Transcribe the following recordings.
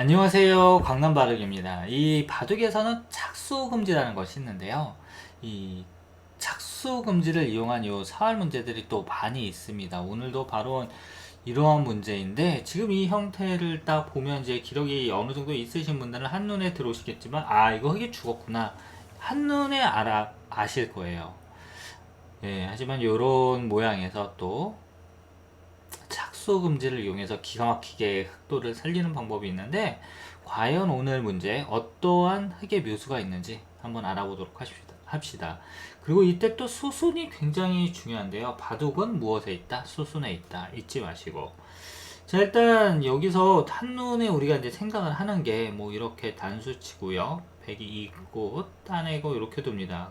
안녕하세요. 강남 바둑입니다. 이 바둑에서는 착수 금지라는 것이 있는데요. 이 착수 금지를 이용한 요 사활 문제들이 또 많이 있습니다. 오늘도 바로 이러한 문제인데 지금 이 형태를 딱 보면 이제 기록이 어느 정도 있으신 분들은 한눈에 들어오시겠지만 아 이거 흙이 죽었구나 한눈에 알아 아실 거예요. 예, 하지만 요런 모양에서 또 착수 금지를 이용해서 기가 막히게 흑도를 살리는 방법이 있는데 과연 오늘 문제 어떠한 흑의 묘수가 있는지 한번 알아보도록 하십시다. 합시다. 그리고 이때 또 수순이 굉장히 중요한데요. 바둑은 무엇에 있다? 수순에 있다. 잊지 마시고. 자, 일단 여기서 한눈에 우리가 이제 생각을 하는 게 뭐 이렇게 단수치고요. 백이 있고 따내고 이렇게 둡니다.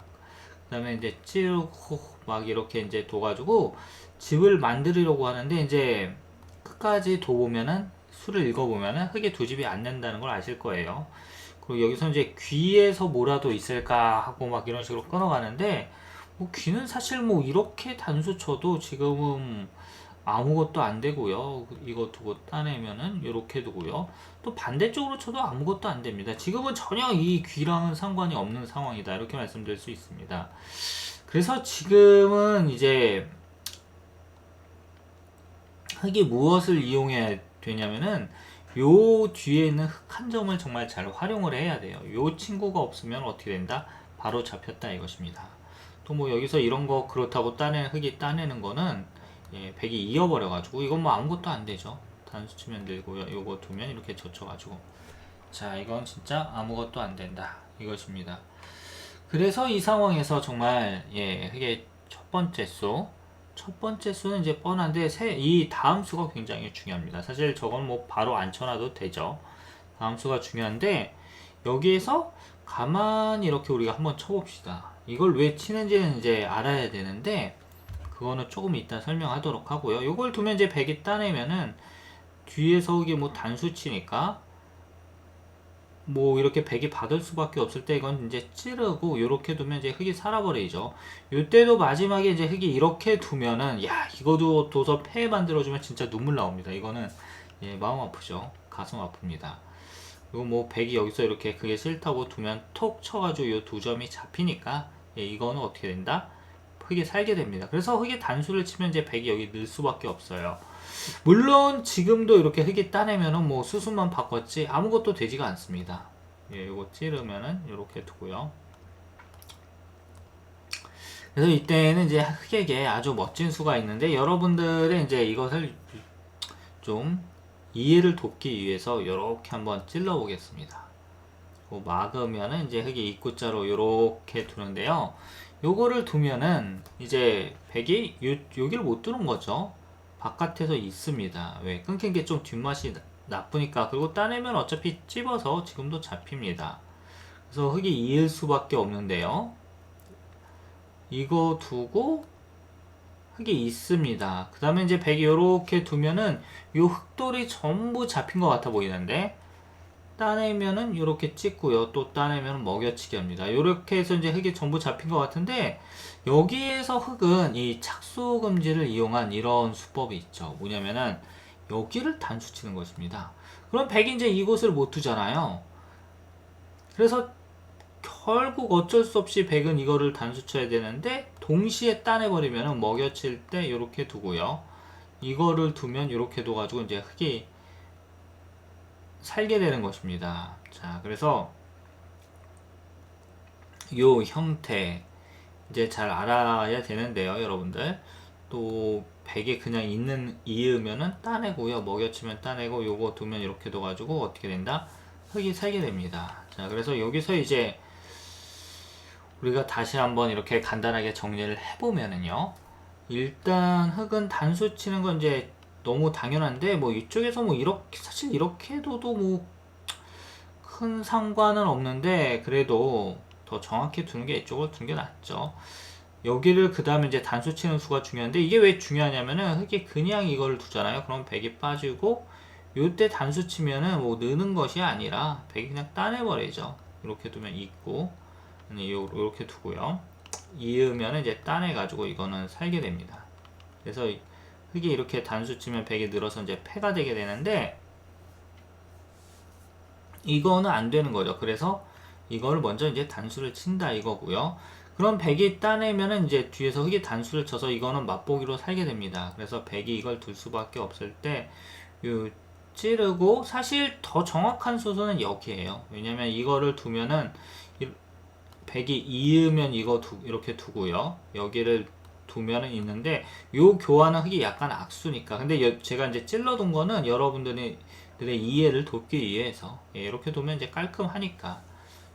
그 다음에 이제 찌르고 막 이렇게 이제 둬가지고 집을 만들려고 하는데 이제 끝까지 둬보면은 수를 읽어보면은 흙에 두 집이 안 된다는 걸 아실 거예요. 그리고 여기서 이제 귀에서 뭐라도 있을까 하고 막 이런 식으로 끊어가는데 뭐 귀는 사실 뭐 이렇게 단수 쳐도 지금은 아무것도 안 되고요. 이거 두고 따내면은 이렇게 두고요. 또 반대쪽으로 쳐도 아무것도 안 됩니다. 지금은 전혀 이 귀랑은 상관이 없는 상황이다. 이렇게 말씀드릴 수 있습니다. 그래서 지금은 이제 흙이 무엇을 이용해야 되냐면은 요 뒤에 있는 흙 한 점을 정말 잘 활용을 해야 돼요. 요 친구가 없으면 어떻게 된다? 바로 잡혔다 이것입니다. 또 뭐 여기서 이런 거 그렇다고 따내 흙이 따내는 거는 예, 백이 이어버려 가지고 이건 뭐 아무것도 안 되죠. 단수 치면 들고요. 요거 두면 이렇게 젖혀 가지고 자, 이건 진짜 아무것도 안 된다. 이것입니다. 그래서 이 상황에서 정말 예, 흙의 첫 번째 수 첫 번째 수는 이제 뻔한데 세, 이 다음 수가 굉장히 중요합니다. 사실 저건 뭐 바로 안 쳐놔도 되죠. 다음 수가 중요한데 여기에서 가만히 이렇게 우리가 한번 쳐봅시다. 이걸 왜 치는지는 이제 알아야 되는데 그거는 조금 이따 설명하도록 하고요. 이걸 두면 이제 백이 따내면은 뒤에서 이게 뭐 단수 치니까 뭐 이렇게 백이 받을 수밖에 없을 때 이건 이제 찌르고 이렇게 두면 이제 흙이 살아버리죠. 이때도 마지막에 이제 흙이 이렇게 두면은 야 이거도 둬서 폐 만들어주면 진짜 눈물 나옵니다. 이거는 예, 마음 아프죠. 가슴 아픕니다. 그리고 뭐 백이 여기서 이렇게 그게 싫다고 두면 톡 쳐가지고 이 두 점이 잡히니까 예, 이거는 어떻게 된다? 흙이 살게 됩니다. 그래서 흙이 단수를 치면 이제 백이 여기 늘 수밖에 없어요. 물론 지금도 이렇게 흙이 따내면은 뭐 수순만 바꿨지 아무것도 되지가 않습니다. 예, 이거 찌르면은 이렇게 두고요. 그래서 이때는 이제 흙에게 아주 멋진 수가 있는데 여러분들의 이제 이것을 좀 이해를 돕기 위해서 이렇게 한번 찔러 보겠습니다. 막으면은 이제 흙이 입구자로 이렇게 두는데요. 요거를 두면은 이제 백이 요, 여기를 못 두는 거죠. 바깥에서 있습니다. 왜? 끊긴 게 좀 뒷맛이 나- 나쁘니까. 그리고 따내면 어차피 찝어서 지금도 잡힙니다. 그래서 흙이 이을 수밖에 없는데요. 이거 두고 흙이 있습니다. 그 다음에 이제 백이 이렇게 두면은 요 흙돌이 전부 잡힌 것 같아 보이는데 따내면은 이렇게 찍고요. 또 따내면 먹여치기 합니다. 이렇게 해서 이제 흙이 전부 잡힌 것 같은데 여기에서 흙은 이 착수 금지를 이용한 이런 수법이 있죠. 뭐냐면은 여기를 단수 치는 것입니다. 그럼 백이 이제 이곳을 못 두잖아요. 그래서 결국 어쩔 수 없이 백은 이거를 단수 쳐야 되는데 동시에 따내버리면 먹여칠 때 이렇게 두고요. 이거를 두면 이렇게 둬가지고 이제 흙이 살게 되는 것입니다. 자, 그래서 요 형태 이제 잘 알아야 되는데요, 여러분들. 또 백에 그냥 있는 이으면은 따내고요. 먹여치면 따내고 요거 두면 이렇게 둬 가지고 어떻게 된다? 흙이 살게 됩니다. 자, 그래서 여기서 이제 우리가 다시 한번 이렇게 간단하게 정리를 해보면은요. 일단 흙은 단수 치는 건 이제 너무 당연한데 뭐 이쪽에서 뭐 이렇게 사실 이렇게 해도도 뭐 큰 상관은 없는데 그래도 더 정확히 두는 게 이쪽을 두는 게 낫죠. 여기를 그 다음에 이제 단수 치는 수가 중요한데 이게 왜 중요하냐면은 흙이 그냥 이거를 두잖아요. 그럼 백이 빠지고 요때 단수 치면은 뭐 느는 것이 아니라 백이 그냥 따내버리죠. 이렇게 두면 있고 이렇게 두고요. 이으면 이제 따내가지고 이거는 살게 됩니다. 그래서 흙이 이렇게 단수 치면 백이 늘어서 이제 패가 되게 되는데 이거는 안 되는 거죠. 그래서 이걸 먼저 이제 단수를 친다 이거고요. 그럼 100이 따내면은 이제 뒤에서 흙이 단수를 쳐서 이거는 맛보기로 살게 됩니다. 그래서 100이 이걸 둘 수밖에 없을 때, 요, 찌르고, 사실 더 정확한 수수는 여기에요. 왜냐면 이거를 두면은, 100이 이으면 이거 두, 이렇게 두고요. 여기를 두 면은 있는데, 요 교환은 흙이 약간 악수니까. 근데 여- 제가 이제 찔러둔 거는 여러분들의 이해를 돕기 위해서, 예, 이렇게 두면 이제 깔끔하니까.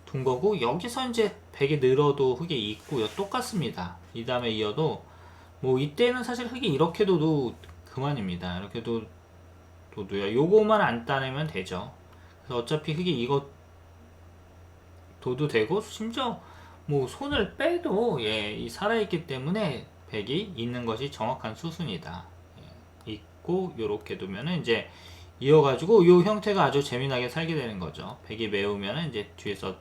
둔 거고 여기서 이제 100이 늘어도 흙이 있고요. 똑같습니다. 이 다음에 이어도 뭐 이때는 사실 흙이 이렇게 둬도 그만입니다. 이렇게 도 둬도요. 요거만 안 따내면 되죠. 그래서 어차피 흙이 이거 둬도 되고 심지어 뭐 손을 빼도 예, 이 살아있기 때문에 100이 있는 것이 정확한 수순이다 예, 있고 요렇게 두면은 이제 이어가지고 요 형태가 아주 재미나게 살게 되는 거죠 100이 매우면은 이제 뒤에서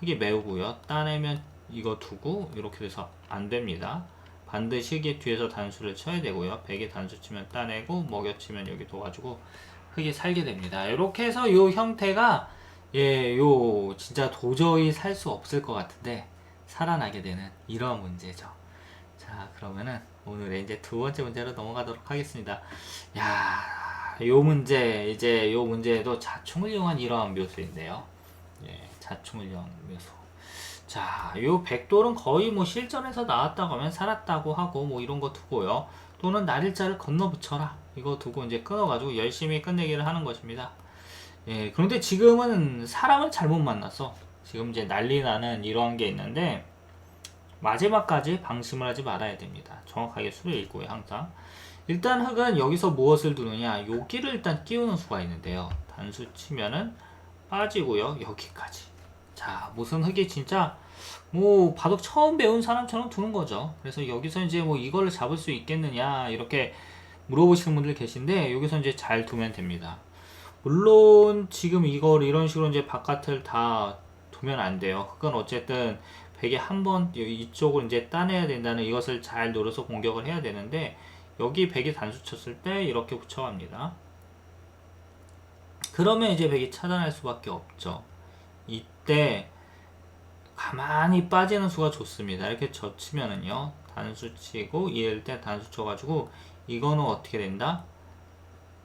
흙이 매우고요. 따내면 이거 두고 이렇게 돼서 안 됩니다. 반드시 흙이 뒤에서 단수를 쳐야 되고요. 100에 단수 치면 따내고 먹여 치면 여기 둬가지고 흙이 살게 됩니다. 이렇게 해서 요 형태가 예, 요 진짜 도저히 살 수 없을 것 같은데 살아나게 되는 이런 문제죠. 자, 그러면은 오늘의 이제 두 번째 문제로 넘어가도록 하겠습니다. 야, 요 문제 이제 요 문제에도 자충을 이용한 이러한 묘수인데요. 예, 자충을 이용한 묘수. 자, 요 백돌은 거의 뭐 실전에서 나왔다고 하면 살았다고 하고 뭐 이런 거 두고요. 또는 날일자를 건너 붙여라. 이거 두고 이제 끊어가지고 열심히 끝내기를 하는 것입니다. 예, 그런데 지금은 사람을 잘못 만나서 지금 이제 난리 나는 이러한 게 있는데 마지막까지 방심을 하지 말아야 됩니다. 정확하게 수를 읽고요, 항상. 일단 흙은 여기서 무엇을 두느냐? 여기를 일단 끼우는 수가 있는데요. 단수 치면은 빠지고요, 여기까지. 자, 무슨 흙이 진짜 뭐 바둑 처음 배운 사람처럼 두는 거죠. 그래서 여기서 이제 뭐 이걸 잡을 수 있겠느냐 이렇게 물어보시는 분들 계신데 여기서 이제 잘 두면 됩니다. 물론 지금 이걸 이런 식으로 이제 바깥을 다 두면 안 돼요. 흙은 어쨌든 베개 한번 이쪽을 이제 따내야 된다는 이것을 잘 노려서 공격을 해야 되는데 여기 베개 단수 쳤을 때 이렇게 붙여갑니다. 그러면 이제 백이 차단할 수밖에 없죠. 이때 가만히 빠지는 수가 좋습니다. 이렇게 젖히면은요. 단수 치고 이을 때 단수 쳐가지고 이거는 어떻게 된다?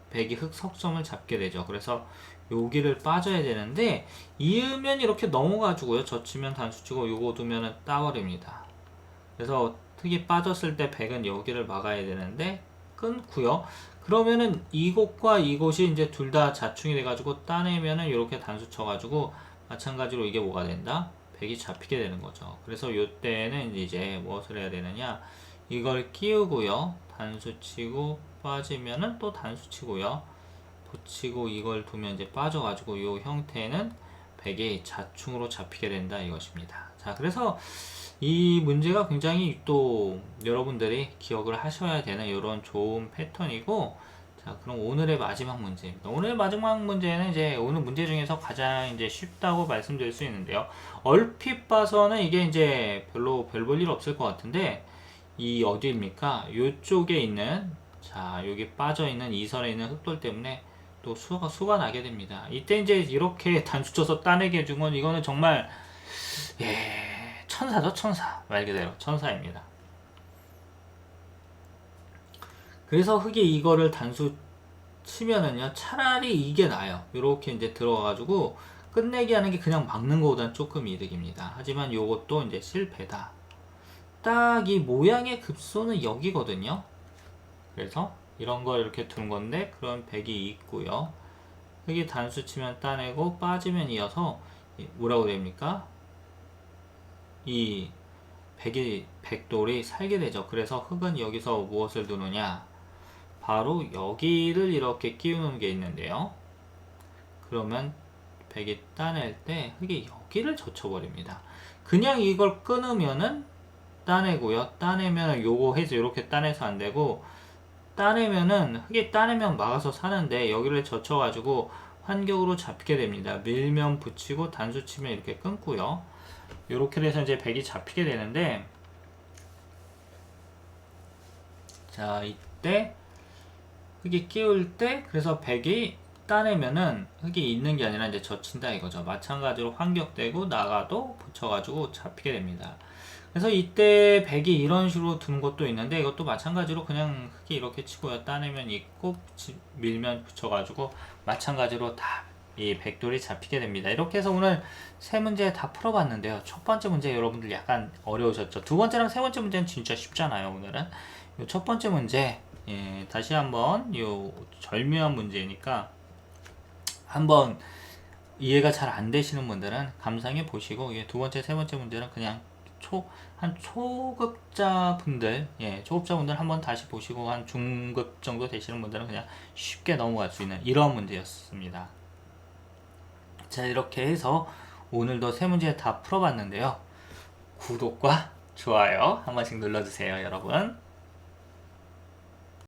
백이 흑석점을 잡게 되죠. 그래서 여기를 빠져야 되는데 이으면 이렇게 넘어가지고요. 젖히면 단수 치고 요거 두면은 따버립니다. 그래서 흙이 빠졌을 때 백은 여기를 막아야 되는데 끊고요. 그러면은 이곳과 이곳이 이제 둘 다 자충이 돼가지고 따내면은 이렇게 단수 쳐가지고 마찬가지로 이게 뭐가 된다? 백이 잡히게 되는 거죠. 그래서 이때는 이제 무엇을 해야 되느냐? 이걸 끼우고요. 단수 치고 빠지면은 또 단수 치고요. 붙이고 이걸 두면 이제 빠져가지고 이 형태는 백이 자충으로 잡히게 된다 이것입니다. 자, 그래서 이 문제가 굉장히 또 여러분들이 기억을 하셔야 되는 이런 좋은 패턴이고 자 그럼 오늘의 마지막 문제입니다. 오늘의 마지막 문제는 이제 오늘 문제 중에서 가장 이제 쉽다고 말씀드릴 수 있는데요. 얼핏 봐서는 이게 이제 별로 별 볼 일 없을 것 같은데 이 어디입니까? 이쪽에 있는 자 여기 빠져 있는 이 선에 있는 흑돌 때문에 또 수가 수가 나게 됩니다. 이때 이제 이렇게 단수 쳐서 따내게 해준 건 이거는 정말 예. 천사죠, 천사. 말 그대로 천사입니다. 그래서 흙이 이거를 단수 치면은요, 차라리 이게 나아요. 이렇게 이제 들어가가지고 끝내기 하는 게 그냥 막는 것보다는 조금 이득입니다. 하지만 요것도 이제 실패다. 딱 이 모양의 급소는 여기거든요. 그래서 이런 걸 이렇게 두는 건데, 그런 백이 있고요. 흙이 단수 치면 따내고 빠지면 이어서 뭐라고 됩니까? 이 백이 백돌이 살게 되죠. 그래서 흙은 여기서 무엇을 두느냐? 바로 여기를 이렇게 끼우는 게 있는데요. 그러면 백이 따낼 때 흙이 여기를 젖혀버립니다. 그냥 이걸 끊으면은 따내고요. 따내면 요거 해서 이렇게 따내서 안 되고 따내면은 흙이 따내면 막아서 사는데 여기를 젖혀가지고 환경으로 잡게 됩니다. 밀면 붙이고 단수 치면 이렇게 끊고요. 이렇게 돼서 이제 백이 잡히게 되는데 자 이때 흙이 끼울 때 그래서 백이 따내면은 흙이 있는 게 아니라 이제 젖힌다 이거죠. 마찬가지로 환격되고 나가도 붙여가지고 잡히게 됩니다. 그래서 이때 백이 이런 식으로 두는 것도 있는데 이것도 마찬가지로 그냥 흙이 이렇게 치고요. 따내면 있고 치- 밀면 붙여가지고 마찬가지로 다 이 백돌이 잡히게 됩니다. 이렇게 해서 오늘 세 문제 다 풀어봤는데요. 첫 번째 문제 여러분들 약간 어려우셨죠? 두 번째랑 세 번째 문제는 진짜 쉽잖아요. 오늘은 요첫 번째 문제 예, 다시 한번 요 절묘한 문제니까 한번 이해가 잘 안 되시는 분들은 감상해 보시고 예, 두 번째, 세 번째 문제는 그냥 초 한 초급자 분들, 예, 초급자 분들 한번 다시 보시고 한 중급 정도 되시는 분들은 그냥 쉽게 넘어갈 수 있는 이런 문제였습니다. 자, 이렇게 해서 오늘도 세 문제 다 풀어봤는데요. 구독과 좋아요 한 번씩 눌러주세요, 여러분.